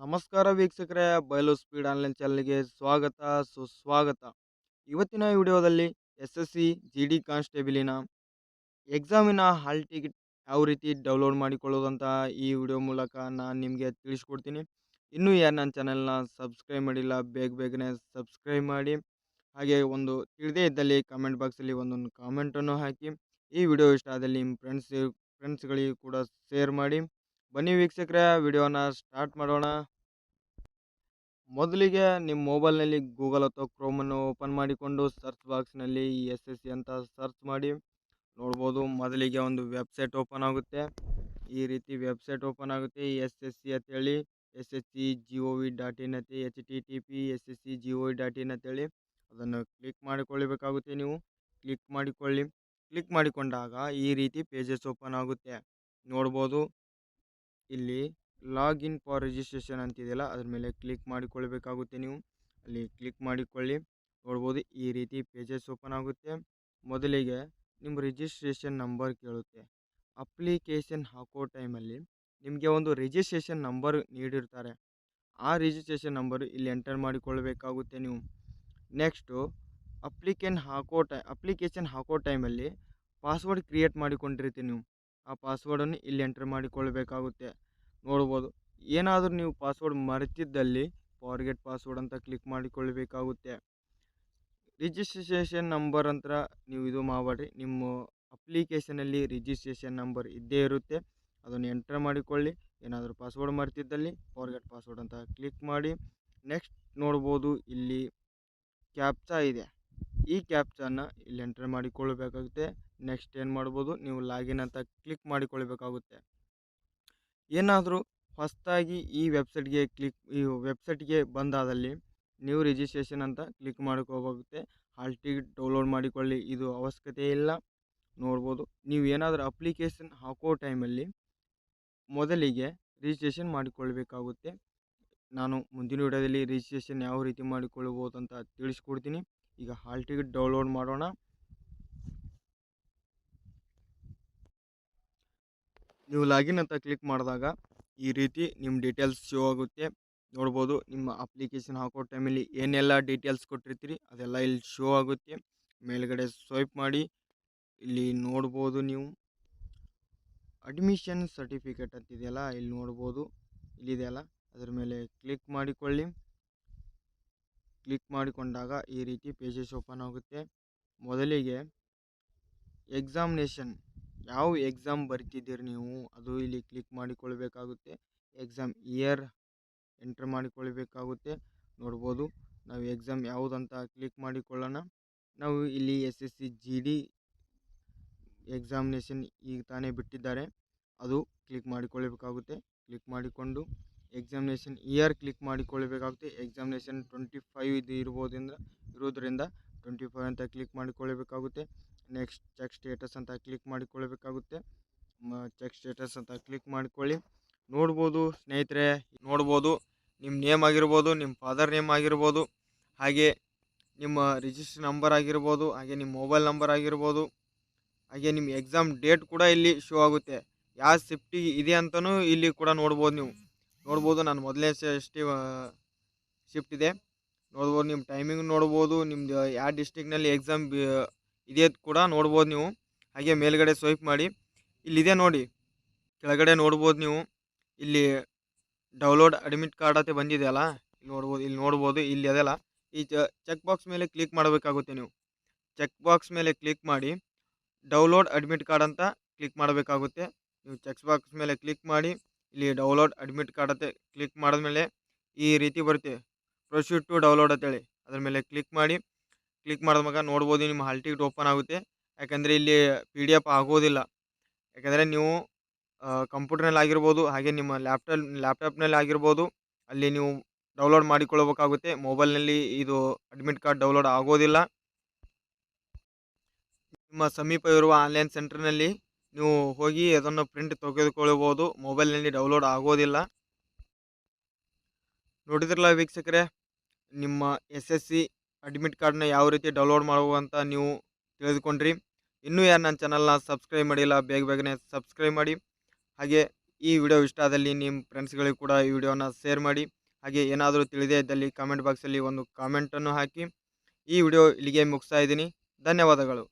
ನಮಸ್ಕಾರ ವೀಕ್ಷಕರೇ, ಬಯಲು ಸ್ಪೀಡ್ ಆನ್ಲೈನ್ ಚಾನಲ್ಗೆ ಸ್ವಾಗತ, ಸುಸ್ವಾಗತ. ಇವತ್ತಿನ ವಿಡಿಯೋದಲ್ಲಿ S S C G D ಕಾನ್ಸ್ಟೇಬಲಿನ ಎಕ್ಸಾಮಿನ ಹಾಲ್ ಟಿಕೆಟ್ ಯಾವ ರೀತಿ ಡೌನ್ಲೋಡ್ ಮಾಡಿಕೊಳ್ಳೋದು ಅಂತ ಈ ವಿಡಿಯೋ ಮೂಲಕ ನಾನು ನಿಮಗೆ ತಿಳಿಸ್ಕೊಡ್ತೀನಿ. ಇನ್ನೂ ಯಾರು ನನ್ನ ಚಾನೆಲ್ನ ಸಬ್ಸ್ಕ್ರೈಬ್ ಮಾಡಿಲ್ಲ, ಬೇಗ ಬೇಗನೆ ಸಬ್ಸ್ಕ್ರೈಬ್ ಮಾಡಿ. ಹಾಗೆ ಒಂದು ತಿಳಿದೇ ಇದ್ದಲ್ಲಿ ಕಮೆಂಟ್ ಬಾಕ್ಸಲ್ಲಿ ಒಂದೊಂದು ಕಾಮೆಂಟನ್ನು ಹಾಕಿ. ಈ ವಿಡಿಯೋ ಇಷ್ಟ ಆದಲ್ಲಿ ನಿಮ್ಮ ಫ್ರೆಂಡ್ಸ್, ಫ್ರೆಂಡ್ಸ್ಗಳಿಗೆ ಕೂಡ ಶೇರ್ ಮಾಡಿ. ಬನ್ನಿ ವೀಕ್ಷಕರೇ, ವಿಡಿಯೋನ ಸ್ಟಾರ್ಟ್ ಮಾಡೋಣ. ಮೊದಲಿಗೆ ನಿಮ್ಮ ಮೊಬೈಲ್ನಲ್ಲಿ ಗೂಗಲ್ ಅಥವಾ ಕ್ರೋಮನ್ನು ಓಪನ್ ಮಾಡಿಕೊಂಡು ಸರ್ಚ್ ಬಾಕ್ಸ್ನಲ್ಲಿ ಎಸ್ ಎಸ್ ಸಿ ಅಂತ ಸರ್ಚ್ ಮಾಡಿ ನೋಡ್ಬೋದು. ಮೊದಲಿಗೆ ಒಂದು ವೆಬ್ಸೈಟ್ ಓಪನ್ ಆಗುತ್ತೆ. ಈ ರೀತಿ ವೆಬ್ಸೈಟ್ ಓಪನ್ ಆಗುತ್ತೆ. ಎಸ್ ಎಸ್ ಸಿ ಅಂತೇಳಿ, S S C G O V dot in ಅಂತ H T T P, S S C G O V dot in ಅಂತೇಳಿ ಅದನ್ನು ಕ್ಲಿಕ್ ಮಾಡಿಕೊಳ್ಳಬೇಕಾಗುತ್ತೆ ನೀವು. ಕ್ಲಿಕ್ ಮಾಡಿಕೊಳ್ಳಿ. ಕ್ಲಿಕ್ ಮಾಡಿಕೊಂಡಾಗ ಈ ರೀತಿ ಪೇಜಸ್ ಓಪನ್ ಆಗುತ್ತೆ. ನೋಡ್ಬೋದು. ಇಲ್ಲಿ ಲಾಗಿನ್ ಫಾರ್ ರಿಜಿಸ್ಟ್ರೇಷನ್ ಅಂತಿದೆಯಲ್ಲ, ಅದ್ರ ಮೇಲೆ ಕ್ಲಿಕ್ ಮಾಡಿಕೊಳ್ಬೇಕಾಗುತ್ತೆ ನೀವು. ಅಲ್ಲಿ ಕ್ಲಿಕ್ ಮಾಡಿಕೊಳ್ಳಿ, ನೋಡ್ಬೋದು ಈ ರೀತಿ ಪೇಜಸ್ ಓಪನ್ ಆಗುತ್ತೆ. ಮೊದಲಿಗೆ ನಿಮ್ಮ ರಿಜಿಸ್ಟ್ರೇಷನ್ ನಂಬರ್ ಕೇಳುತ್ತೆ. ಅಪ್ಲಿಕೇಶನ್ ಹಾಕೋ ಟೈಮಲ್ಲಿ ನಿಮಗೆ ಒಂದು ರಿಜಿಸ್ಟ್ರೇಷನ್ ನಂಬರ್ ನೀಡಿರ್ತಾರೆ. ಆ ರಿಜಿಸ್ಟ್ರೇಷನ್ ನಂಬರ್ ಇಲ್ಲಿ ಎಂಟರ್ ಮಾಡಿಕೊಳ್ಬೇಕಾಗುತ್ತೆ ನೀವು. ನೆಕ್ಸ್ಟು ಅಪ್ಲಿಕೇನ್ ಹಾಕೋ ಟೈ, ಅಪ್ಲಿಕೇಶನ್ ಹಾಕೋ ಟೈಮಲ್ಲಿ ಪಾಸ್ವರ್ಡ್ ಕ್ರಿಯೇಟ್ ಮಾಡಿಕೊಂಡಿರ್ತೀನಿ ನೀವು. ಆ ಪಾಸ್ವರ್ಡನ್ನು ಇಲ್ಲಿ ಎಂಟ್ರ್ ಮಾಡಿಕೊಳ್ಳಬೇಕಾಗುತ್ತೆ. ನೋಡ್ಬೋದು. ಏನಾದರೂ ನೀವು ಪಾಸ್ವರ್ಡ್ ಮರೆತಿದ್ದಲ್ಲಿ ಫಾರ್ಗೆಟ್ ಪಾಸ್ವರ್ಡ್ ಅಂತ ಕ್ಲಿಕ್ ಮಾಡಿಕೊಳ್ಳಬೇಕಾಗುತ್ತೆ. ರಿಜಿಸ್ಟ್ರೇಷನ್ ನಂಬರ್ ಅಂತ ನೀವು ಇದು ಮಾಡಬೇಡ್ರಿ. ನಿಮ್ಮ ಅಪ್ಲಿಕೇಶನಲ್ಲಿ ರಿಜಿಸ್ಟ್ರೇಷನ್ ನಂಬರ್ ಇದ್ದೇ ಇರುತ್ತೆ. ಅದನ್ನು ಎಂಟ್ರ್ ಮಾಡಿಕೊಳ್ಳಿ. ಏನಾದರೂ ಪಾಸ್ವರ್ಡ್ ಮರೆತಿದ್ದಲ್ಲಿ ಫಾರ್ಗೆಟ್ ಪಾಸ್ವರ್ಡ್ ಅಂತ ಕ್ಲಿಕ್ ಮಾಡಿ. ನೆಕ್ಸ್ಟ್ ನೋಡ್ಬೋದು ಇಲ್ಲಿ ಕ್ಯಾಪ್ಚಾ ಇದೆ. ಈ ಕ್ಯಾಪ್ಚಾನ ಇಲ್ಲಿ ಎಂಟ್ರ್ ಮಾಡಿಕೊಳ್ಬೇಕಾಗುತ್ತೆ ನೆಕ್ಸ್ಟ್ ಏನು ಮಾಡ್ಬೋದು, ನೀವು ಲಾಗಿನ್ ಅಂತ ಕ್ಲಿಕ್ ಮಾಡಿಕೊಳ್ಬೇಕಾಗುತ್ತೆ. ಏನಾದರೂ ಫಸ್ಟಾಗಿ ಈ ವೆಬ್ಸೈಟ್ಗೆ ಕ್ಲಿಕ್, ಈ ವೆಬ್ಸೈಟ್ಗೆ ಬಂದಾದಲ್ಲಿ ನೀವು ರಿಜಿಸ್ಟ್ರೇಷನ್ ಅಂತ ಕ್ಲಿಕ್ ಮಾಡ್ಕೋಬೇಕಾಗುತ್ತೆ ಹಾಲ್ ಟಿಕೆಟ್ ಡೌನ್ಲೋಡ್ ಮಾಡಿಕೊಳ್ಳಿ, ಇದು ಅವಶ್ಯಕತೆ ಇಲ್ಲ, ನೋಡ್ಬೋದು. ನೀವು ಏನಾದರೂ ಅಪ್ಲಿಕೇಶನ್ ಹಾಕೋ ಟೈಮಲ್ಲಿ ಮೊದಲಿಗೆ ರಿಜಿಸ್ಟ್ರೇಷನ್ ಮಾಡಿಕೊಳ್ಬೇಕಾಗುತ್ತೆ. ನಾನು ಮುಂದಿನ ವಿಡಿಯೋದಲ್ಲಿ ರಿಜಿಸ್ಟ್ರೇಷನ್ ಯಾವ ರೀತಿ ಮಾಡಿಕೊಳ್ಬೋದು ಅಂತ ತಿಳಿಸ್ಕೊಡ್ತೀನಿ. ಈಗ ಹಾಲ್ ಟಿಕೆಟ್ ಡೌನ್ಲೋಡ್ ಮಾಡೋಣ. ನೀವು ಲಾಗಿನ್ ಅಂತ ಕ್ಲಿಕ್ ಮಾಡಿದಾಗ ಈ ರೀತಿ ನಿಮ್ಮ ಡೀಟೇಲ್ಸ್ ಶೋ ಆಗುತ್ತೆ. ನೋಡ್ಬೋದು ನಿಮ್ಮ ಅಪ್ಲಿಕೇಶನ್ ಹಾಕೋ ಟೈಮಲ್ಲಿ ಏನೆಲ್ಲ ಡೀಟೇಲ್ಸ್ ಕೊಟ್ಟಿರ್ತೀರಿ ಅದೆಲ್ಲ ಇಲ್ಲಿ ಶೋ ಆಗುತ್ತೆ. ಮೇಲ್ಗಡೆ ಸ್ವೈಪ್ ಮಾಡಿ. ಇಲ್ಲಿ ನೋಡ್ಬೋದು ನೀವು ಅಡ್ಮಿಷನ್ ಸರ್ಟಿಫಿಕೇಟ್ ಅಂತಿದೆಯಲ್ಲ ಇಲ್ಲಿ ನೋಡ್ಬೋದು. ಇಲ್ಲಿದೆಯಲ್ಲ ಅದ್ರ ಮೇಲೆ ಕ್ಲಿಕ್ ಮಾಡಿಕೊಳ್ಳಿ. ಕ್ಲಿಕ್ ಮಾಡಿಕೊಂಡಾಗ ಈ ರೀತಿ ಪೇಜಸ್ ಓಪನ್ ಆಗುತ್ತೆ. ಮೊದಲಿಗೆ ಎಕ್ಸಾಮಿನೇಷನ್ ಯಾವ ಎಕ್ಸಾಮ್ ಬರಿತಿದ್ದೀರಿ ನೀವು? ಅದು ಇಲ್ಲಿ ಕ್ಲಿಕ್ ಮಾಡಿಕೊಳ್ಬೇಕಾಗುತ್ತೆ. ಎಕ್ಸಾಮ್ ಇಯರ್ ಎಂಟ್ರ್ ಮಾಡಿಕೊಳ್ಬೇಕಾಗುತ್ತೆ. ನೋಡ್ಬೋದು. ನಾವು ಎಕ್ಸಾಮ್ ಯಾವುದಂತ ಕ್ಲಿಕ್ ಮಾಡಿಕೊಳ್ಳೋಣ. ನಾವು ಇಲ್ಲಿ S S C G D examination ಈಗ ತಾನೇ ಬಿಟ್ಟಿದ್ದಾರೆ. ಅದು ಕ್ಲಿಕ್ ಮಾಡಿಕೊಳ್ಳಬೇಕಾಗುತ್ತೆ ಕ್ಲಿಕ್ ಮಾಡಿಕೊಂಡು ಎಕ್ಸಾಮಿನೇಷನ್ ಇಯರ್ ಕ್ಲಿಕ್ ಮಾಡಿಕೊಳ್ಳಬೇಕಾಗುತ್ತೆ ಎಕ್ಸಾಮಿನೇಷನ್ ಟ್ವೆಂಟಿ ಫೈವ್ ಇದು ಇರ್ಬೋದ್ರಿಂದ ಇರೋದ್ರಿಂದ ಟ್ವೆಂಟಿ ಫೈವ್ ಅಂತ ಕ್ಲಿಕ್ ಮಾಡಿಕೊಳ್ಳಬೇಕಾಗುತ್ತೆ ನೆಕ್ಸ್ಟ್ ಚೆಕ್ ಸ್ಟೇಟಸ್ ಅಂತ ಕ್ಲಿಕ್ ಮಾಡಿಕೊಳ್ಳಬೇಕಾಗುತ್ತೆ. ಚೆಕ್ ಸ್ಟೇಟಸ್ ಅಂತ ಕ್ಲಿಕ್ ಮಾಡಿಕೊಳ್ಳಿ. ನೋಡ್ಬೋದು ಸ್ನೇಹಿತರೆ, ನೋಡ್ಬೋದು. ನಿಮ್ಮ ನೇಮ್ ಆಗಿರ್ಬೋದು ನಿಮ್ಮ ಫಾದರ್ ನೇಮ್ ಆಗಿರ್ಬೋದು. ಹಾಗೆ ನಿಮ್ಮ ರಿಜಿಸ್ಟರ್ ನಂಬರ್ ಆಗಿರ್ಬೋದು, ಹಾಗೆ ನಿಮ್ಮ ಮೊಬೈಲ್ ನಂಬರ್ ಆಗಿರ್ಬೋದು. ಹಾಗೆ ನಿಮ್ಮ ಎಕ್ಸಾಮ್ ಡೇಟ್ ಕೂಡ ಇಲ್ಲಿ ಶೋ ಆಗುತ್ತೆ. ಯಾವ ಶಿಫ್ಟಿ ಇದೆ ಅಂತಲೂ ಇಲ್ಲಿ ಕೂಡ ನೋಡ್ಬೋದು ನೀವು. ನೋಡ್ಬೋದು, ನಾನು ಮೊದಲನೇ ಶಿಫ್ಟಿ ಶಿಫ್ಟ್ ಇದೆ. ನೋಡ್ಬೋದು ನಿಮ್ಮ ಟೈಮಿಂಗ್ ನೋಡ್ಬೋದು. ನಿಮ್ಮದು ಯಾವ ಡಿಸ್ಟಿಕ್ನಲ್ಲಿ ಎಕ್ಸಾಮ್ ಇದೆ ಕೂಡ ನೋಡ್ಬೋದು ನೀವು. ಹಾಗೆ ಮೇಲ್ಗಡೆ ಸ್ವೈಪ್ ಮಾಡಿ. ಇಲ್ಲಿದೆ ನೋಡಿ. ಕೆಳಗಡೆ ನೋಡ್ಬೋದು ನೀವು. ಇಲ್ಲಿ ಡೌನ್ಲೋಡ್ ಅಡ್ಮಿಟ್ ಕಾರ್ಡ್ ಅಂತ ಬಂದಿದೆಯಲ್ಲ ಇಲ್ಲಿ ನೋಡ್ಬೋದು ಇಲ್ಲಿ ನೋಡ್ಬೋದು, ಇಲ್ಲಿ ಅದೆಲ್ಲ ಈ ಚೆಕ್ ಬಾಕ್ಸ್ ಮೇಲೆ ಕ್ಲಿಕ್ ಮಾಡಬೇಕಾಗುತ್ತೆ ನೀವು. ಚೆಕ್ ಬಾಕ್ಸ್ ಮೇಲೆ ಕ್ಲಿಕ್ ಮಾಡಿ. ಡೌನ್ಲೋಡ್ ಅಡ್ಮಿಟ್ ಕಾರ್ಡ್ ಅಂತ ಕ್ಲಿಕ್ ಮಾಡಬೇಕಾಗುತ್ತೆ. ನೀವು ಚೆಕ್ ಬಾಕ್ಸ್ ಮೇಲೆ ಕ್ಲಿಕ್ ಮಾಡಿ. ಇಲ್ಲಿ ಡೌನ್ಲೋಡ್ ಅಡ್ಮಿಟ್ ಕಾರ್ಡ್ ಅಂತ ಕ್ಲಿಕ್ ಮಾಡಿದ್ಮೇಲೆ ಈ ರೀತಿ ಬರುತ್ತೆ. ಪ್ರೊಸೀಡ್ ಟು ಡೌನ್ಲೋಡ್ ಅಂತೇಳಿ. ಅದ್ರ ಮೇಲೆ ಕ್ಲಿಕ್ ಮಾಡಿ. ಕ್ಲಿಕ್ ಮಾಡಿದ ಮಗ ನೋಡ್ಬೋದು ನಿಮ್ಮ ಹಾಲ್ ಟಿಕೆಟ್ ಓಪನ್ ಆಗುತ್ತೆ. ಯಾಕಂದರೆ ಇಲ್ಲಿ ಪಿ ಡಿ ಎಫ್ ಆಗೋದಿಲ್ಲ. ಯಾಕಂದರೆ ನೀವು ಕಂಪ್ಯೂಟರ್ನಲ್ಲಿ ಆಗಿರ್ಬೋದು, ಹಾಗೆ ನಿಮ್ಮ ಲ್ಯಾಪ್ಟಾಪ್ ಲ್ಯಾಪ್ಟಾಪ್ನಲ್ಲಿ ಆಗಿರ್ಬೋದು, ಅಲ್ಲಿ ನೀವು ಡೌನ್ಲೋಡ್ ಮಾಡಿಕೊಳ್ಳಬೇಕಾಗುತ್ತೆ. ಮೊಬೈಲ್ನಲ್ಲಿ ಇದು ಅಡ್ಮಿಟ್ ಕಾರ್ಡ್ ಡೌನ್ಲೋಡ್ ಆಗೋದಿಲ್ಲ. ನಿಮ್ಮ ಸಮೀಪ ಇರುವ ಆನ್ಲೈನ್ ಸೆಂಟರ್ನಲ್ಲಿ ನೀವು ಹೋಗಿ ಅದನ್ನು ಪ್ರಿಂಟ್ ತೆಗೆದುಕೊಳ್ಳಬಹುದು. ಮೊಬೈಲ್ನಲ್ಲಿ ಡೌನ್ಲೋಡ್ ಆಗೋದಿಲ್ಲ. ನೋಡಿದ್ರಲ್ಲ ವೀಕ್ಷಕರೇ, ನಿಮ್ಮ ಎಸ್ ಎಸ್ ಸಿ ಅಡ್ಮಿಟ್ ಕಾರ್ಡ್ನ ಯಾವ ರೀತಿ ಡೌನ್ಲೋಡ್ ಮಾಡುವಂತ ನೀವು ತಿಳಿದುಕೊಂಡ್ರಿ. ಇನ್ನೂ ಯಾರು ನನ್ನ ಚಾನಲ್ನ ಸಬ್ಸ್ಕ್ರೈಬ್ ಮಾಡಿಲ್ಲ, ಬೇಗ ಬೇಗನೆ ಸಬ್ಸ್ಕ್ರೈಬ್ ಮಾಡಿ. ಹಾಗೆ ಈ ವಿಡಿಯೋ ಇಷ್ಟ ಆದಲ್ಲಿ ನಿಮ್ಮ ಫ್ರೆಂಡ್ಸ್ಗಳಿಗೆ ಕೂಡ ಈ ವಿಡಿಯೋನ ಶೇರ್ ಮಾಡಿ. ಹಾಗೆ ಏನಾದರೂ ತಿಳಿದೇ ಇದ್ದಲ್ಲಿ ಕಾಮೆಂಟ್ ಬಾಕ್ಸಲ್ಲಿ ಒಂದು ಕಾಮೆಂಟನ್ನು ಹಾಕಿ. ಈ ವಿಡಿಯೋ ಇಲ್ಲಿಗೆ ಮುಗಿಸ್ತಾ ಇದ್ದೀನಿ. ಧನ್ಯವಾದಗಳು.